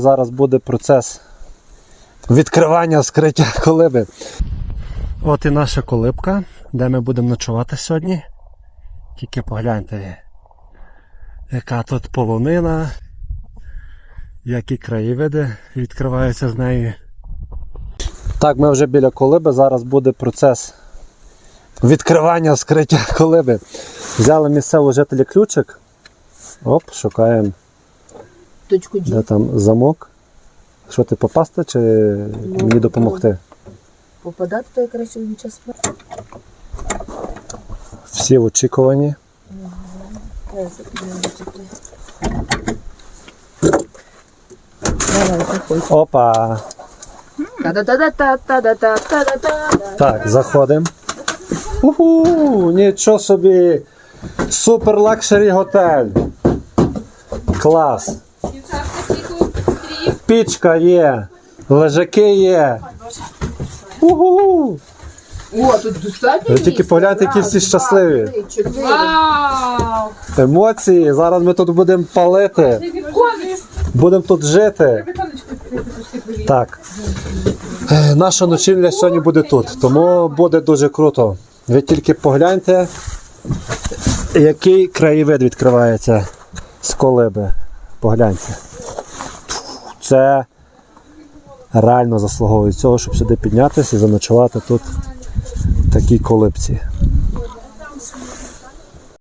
Зараз буде процес відкривання скриття колиби. От і наша колибка, де ми будемо ночувати сьогодні. Тільки погляньте, яка тут полонина, які краєвиди відкриваються з неї. Так, ми вже біля колиби. Зараз буде процес відкривання скриття колиби. Взяли місцевого жителя ключик. Оп, шукаємо, Точку G. де там замок. Що ти попасти чи мені допомогти? Попадати то якраз у час. Всі в очікуванні. Давай, заходь. Опа! Так, заходимо. Уху! Нічого собі! Супер лакшері готель. Клас! Пічка є, лежаки є. Уху! О, тут достатньо Ви тільки погляньте, які всі щасливі. Вау! Емоції. Зараз ми тут будемо палити. Будемо тут жити. Так. Наша ночівля сьогодні буде тут, тому буде дуже круто. Ви тільки погляньте, який краєвид відкривається з колиби. Погляньте. Це реально заслуговує цього, щоб сюди піднятися і заночувати тут в такій колибці.